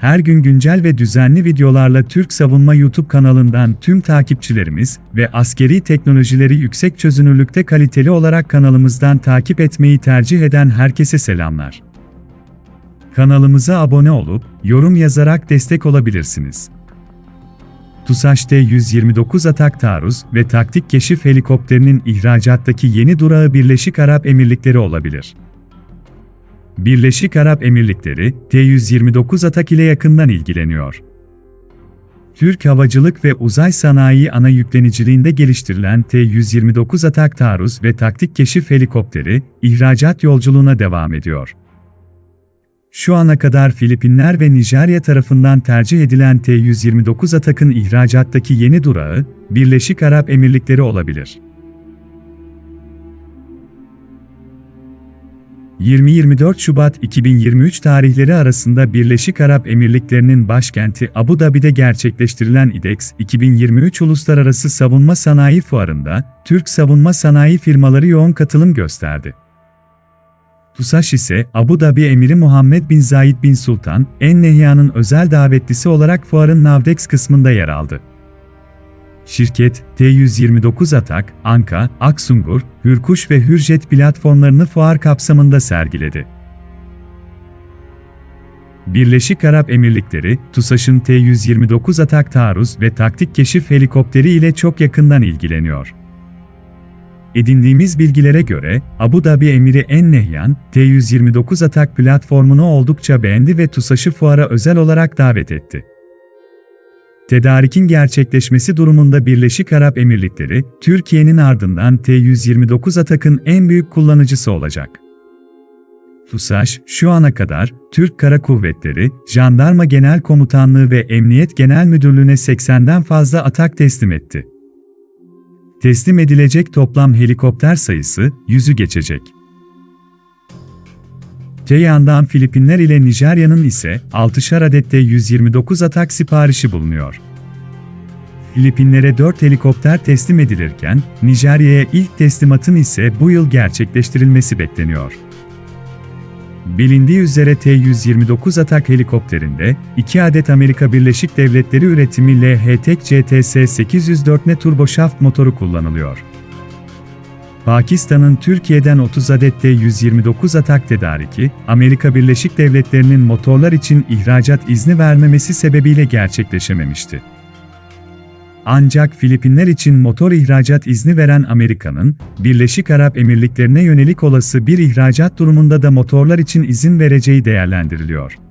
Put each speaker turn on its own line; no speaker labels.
Her gün güncel ve düzenli videolarla Türk Savunma YouTube kanalından tüm takipçilerimiz ve askeri teknolojileri yüksek çözünürlükte kaliteli olarak kanalımızdan takip etmeyi tercih eden herkese selamlar. Kanalımıza abone olup, yorum yazarak destek olabilirsiniz. TUSAŞ T-129 atak taarruz ve taktik keşif helikopterinin ihracattaki yeni durağı Birleşik Arap Emirlikleri olabilir. Birleşik Arap Emirlikleri, T-129 atak ile yakından ilgileniyor. Türk Havacılık ve Uzay Sanayi ana yükleniciliğinde geliştirilen T-129 atak taarruz ve taktik keşif helikopteri, ihracat yolculuğuna devam ediyor. Şu ana kadar Filipinler ve Nijerya tarafından tercih edilen T-129 Atak'ın ihracattaki yeni durağı, Birleşik Arap Emirlikleri olabilir. 20-24 Şubat 2023 tarihleri arasında Birleşik Arap Emirlikleri'nin başkenti Abu Dhabi'de gerçekleştirilen IDEX 2023 Uluslararası Savunma Sanayi Fuarı'nda, Türk savunma sanayi firmaları yoğun katılım gösterdi. TUSAŞ ise Abu Dhabi Emiri Muhammed bin Zayed bin Sultan, En Nehya'nın özel davetlisi olarak fuarın Navdex kısmında yer aldı. Şirket, T-129 Atak, Anka, Aksungur, Hürkuş ve Hürjet platformlarını fuar kapsamında sergiledi. Birleşik Arap Emirlikleri, TUSAŞ'ın T-129 Atak taarruz ve taktik keşif helikopteri ile çok yakından ilgileniyor. Edindiğimiz bilgilere göre, Abu Dhabi Emiri En Nehyan, T-129 Atak platformunu oldukça beğendi ve TUSAŞ'ı fuara özel olarak davet etti. Tedarikin gerçekleşmesi durumunda Birleşik Arap Emirlikleri, Türkiye'nin ardından T-129 Atak'ın en büyük kullanıcısı olacak. TUSAŞ, şu ana kadar, Türk Kara Kuvvetleri, Jandarma Genel Komutanlığı ve Emniyet Genel Müdürlüğü'ne 80'den fazla atak teslim etti. Teslim edilecek toplam helikopter sayısı, yüzü geçecek. Te yandan Filipinler ile Nijerya'nın ise 6'şar adette 129 atak siparişi bulunuyor. Filipinlere 4 helikopter teslim edilirken, Nijerya'ya ilk teslimatın ise bu yıl gerçekleştirilmesi bekleniyor. Bilindiği üzere T-129 atak helikopterinde 2 adet Amerika Birleşik Devletleri üretimi LH-TEC CTS-804N turboşaft motoru kullanılıyor. Pakistan'ın Türkiye'den 30 adet T-129 atak tedariki, Amerika Birleşik Devletleri'nin motorlar için ihracat izni vermemesi sebebiyle gerçekleşememişti. Ancak Filipinler için motor ihracat izni veren Amerika'nın, Birleşik Arap Emirlikleri'ne yönelik olası bir ihracat durumunda da motorlar için izin vereceği değerlendiriliyor.